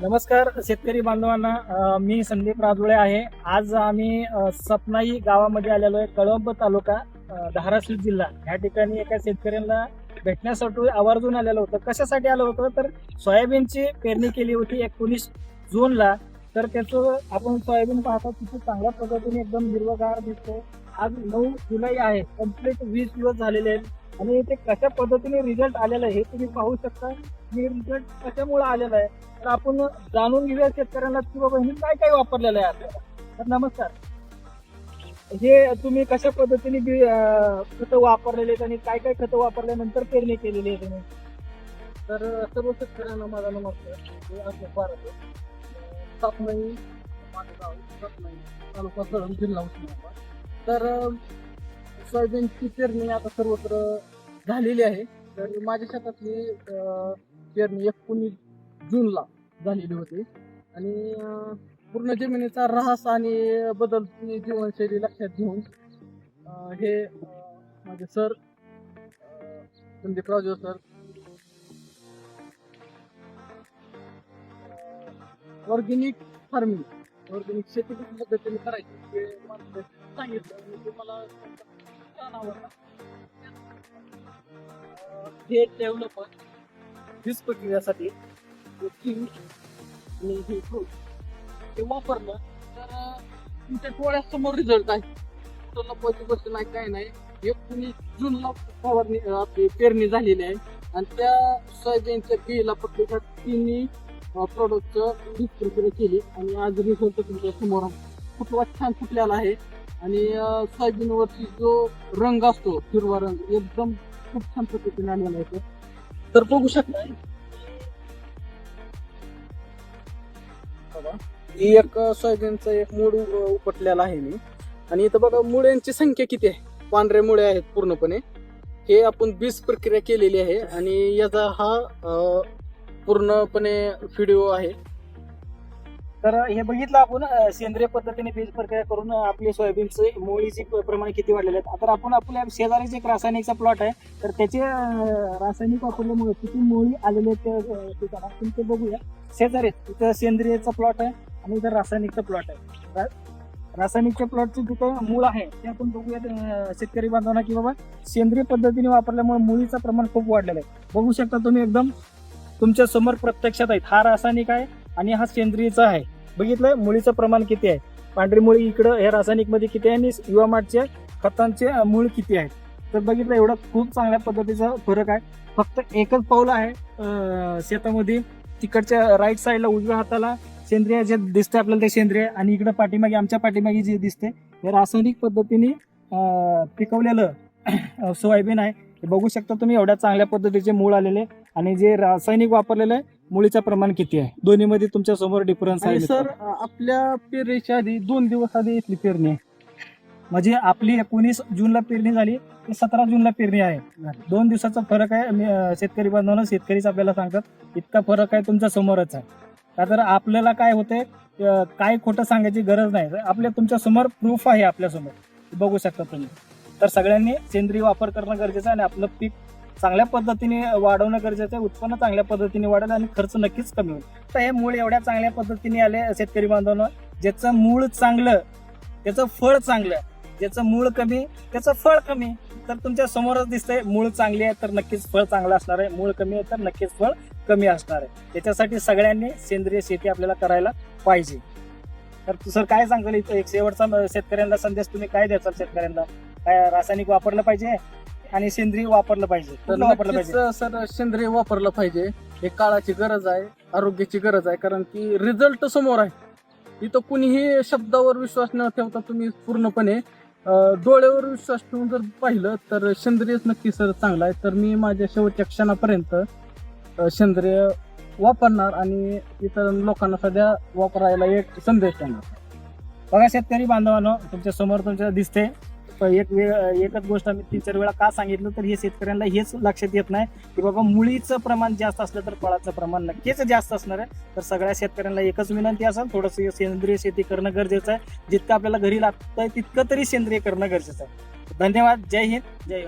नमस्कार शेतकरी बांधवांना मी संदीप राजोळे आहे. आज आम्ही सपनाई गावामध्ये आलेलो आहे कळंब तालुका धाराशिव जिल्हा. या ठिकाणी एका शेतकऱ्यांना भेटण्यासाठी आवर्जून आलेलो होतं. कशासाठी आलं होतं? तर सोयाबीनची पेरणी केली होती एकोणीस जूनला. तर त्याचं आपण सोयाबीन पाहता तिथे चांगल्या पद्धतीने एकदम हिरवगार दिसतो आज नऊ जुलै आहे कंप्लीट वीस दिवस झालेले आहेत. आणि ते कशा पद्धतीने रिझल्ट आलेला आहे हे तुम्ही पाहू शकता. की रिझल्ट कशामुळे आलेला आहे? तर आपण जाणून घेऊया शेतकऱ्यांना की बाबा हे काय काय वापरलेलं आहे आपल्याला तर नमस्कार. हे तुम्ही कशा पद्धतीने बी- खतं वापरलेले आहेत आणि काय काय खतं वापरल्यानंतर पेरणी केलेली आहे तुम्ही. तर सर्व शेतकऱ्यांना माझा नमस्कार. अशोक भारत सातमाई माझं गाव सातमाई तालुका जिल्हा उस्मानाबाद. तर सोयाबीनची पेरणी आता सर्वत्र झालेली आहे. तर माझ्या शेतातली पेरणी एकोणीस जूनला झालेली होती. आणि पूर्ण जमिनीचा ऱ्हास आणि बदल जीवनशैली लक्षात घेऊन हे माझे sir Sandeep Raju sir organic farming organic शेती कशा पद्धतीने करायची ते मला सांगितलं मला छान आवडलं हे डेव्हलपर वीज प्रक्रियासाठी हे आणि हे ते वापरलं तर तुमच्या डोळ्यासमोर रिझल्ट आहे. कुठं लपवायची गोष्ट नाही काय नाही. एकोणीस जूनला फवारणी आपली पेरणी झालेली आहे. आणि त्या सोयाबीनच्या बिला प्रत्येकात तिन्ही प्रोडक्टचं वीज प्रक्रिया केली. आणि आज रिझल्ट तुमच्यासमोर फुटवा छान फुटलेला आहे. आणि सोयाबीनवरती जो रंग असतो हिरवा रंग एकदम खूप छान पद्धतीने आणलेला आहे तो. तर बघू शकता. ही एक सोयाबीनचा एक मूड उपटलेला आहे मी. आणि इथं बघा मुळ्यांची संख्या किती आहे? पांढरे मुळे आहेत पूर्णपणे. हे आपण बीज प्रक्रिया केलेली आहे. आणि याचा हा पूर्णपणे व्हिडिओ आहे. तर हे बघितलं आपण सेंद्रिय पद्धतीने बीज प्रक्रिया करून आपले सोयाबीनचे मुळीचे प्रमाण किती वाढलेले आहेत. आता आपण आपल्या शेजारीचे एक रासायनिकचा प्लॉट आहे तर त्याचे रासायनिक वापरल्यामुळे किती मुळी आलेले आहेत ते, आपण ते बघूया. शेजारी तिथं सेंद्रियचा प्लॉट आहे आणि इथं रासायनिकचा प्लॉट आहे. रा- रासायनिकच्या प्लॉटचे जिथं मूळ आहे ते आपण बघूयात शेतकरी बांधवांना की बाबा सेंद्रिय पद्धतीने वापरल्यामुळे मुळीचं प्रमाण खूप वाढलेलं आहे. बघू शकता तुम्ही एकदम तुमच्यासमोर प्रत्यक्षात आहेत. हा रासायनिक आहे आणि हा सेंद्रियचा आहे. बघितलं मुळीचं प्रमाण किती आहे? पांढरी मुळी इकडं हे रासायनिकमध्ये किती आहे? आणि युवा खतांचे मूळ किती आहेत तर बघितलं एवढं खूप चांगल्या पद्धतीचा फरक आहे. फक्त एकच पाऊल आहे शेतामध्ये. तिकडच्या राईट साईडला उजव्या हाताला सेंद्रिय जे दिसते आपल्याला ते सेंद्रिय आणि इकडं पाठीमागे आमच्या पाठीमागे जे दिसते हे रासायनिक पद्धतीने पिकवलेलं सोयाबीन आहे. बघू शकता तुम्ही एवढ्या चांगल्या पद्धतीचे मूळ आलेले आणि जे रासायनिक वापरलेलं आहे मुळीचं प्रमाण किती आहे? दोन्हीमध्ये तुमच्यासमोर डिफरन्स आहे आणि मित्रांनो. सर आपल्या पेरणीच्या आधी दोन दिवस आधी इथली पेरणी आहे. म्हणजे आपली एकोणीस जूनला पेरणी झाली ते सतरा जूनला पेरणी आहे. दोन दिवसाचा फरक आहे अं, शेतकरी बांधवांना शेतकरीच आपल्याला सांगतात इतका फरक आहे तुमच्या समोरच आहे. का तर आपल्याला काय होते अं, काय खोटं सांगायची गरज नाही. आपल्या तुमच्यासमोर प्रूफ आहे आपल्यासमोर. बघू शकता तुम्ही. तर सगळ्यांनी सेंद्रिय वापर करणं गरजेचं आहे आणि आपलं पीक चांगल्या पद्धतीने वाढवणं गरजेचं आहे. उत्पन्न चांगल्या पद्धतीने वाढेल आणि खर्च नक्कीच कमी होईल. तर हे मूळ एवढ्या चांगल्या पद्धतीने आले शेतकरी बांधवांना. ज्याचं मूळ चांगलं त्याचं फळ चांगलं ज्याचं मूळ कमी त्याचं फळ कमी तर तुमच्या समोरच दिसतंय मूळ चांगली आहे तर नक्कीच फळ चांगलं असणार आहे. मूळ कमी आहे तर नक्कीच फळ कमी असणार आहे. त्याच्यासाठी सगळ्यांनी सेंद्रिय शेती आपल्याला करायला पाहिजे. तर तू सर काय सांगाल इथं? एक शेवटचा शेतकऱ्यांना संदेश तुम्ही काय द्याल शेतकऱ्यांना? काय रासायनिक वापरलं पाहिजे? आणि सेंद्रिय वापरलं पाहिजे. तर कुठलं वापरलं नक्कीच पाहिजे? सर सेंद्रिय वापरलं पाहिजे. हे काळाची गरज आहे आरोग्याची गरज आहे कारण की रिझल्ट समोर आहे. इथं कुणीही शब्दावर विश्वास न ठेवता तुम्ही पूर्णपणे अं, डोळ्यावर विश्वास ठेवून जर पाहिलं तर सेंद्रियच नक्की सर चांगला आहे. तर मी माझ्या शेवटच्या क्षणापर्यंत अं, सेंद्रिय वापरणार आणि इतर लोकांना सध्या वापरायला एक संदेश देणार. बघा शेतकरी बांधवांनो तुमच्यासमोर तुमच्या दिसते. एक वेळ एकच गोष्ट आम्ही तीन चार वेळा का सांगितलं तर हे शेतकऱ्यांना हेच लक्षात येत नाही की बाबा मुळीचं प्रमाण जास्त असलं तर फळाचं प्रमाण नक्कीच जास्त असणार आहे. तर सगळ्या शेतकऱ्यांना एकच विनंती असेल थोडंसं सेंद्रिय शेती करणं गरजेचं आहे. जितकं आपल्याला घरी लागतंय तितकं तरी सेंद्रिय करणं गरजेचं आहे. धन्यवाद. जय हिंद. जय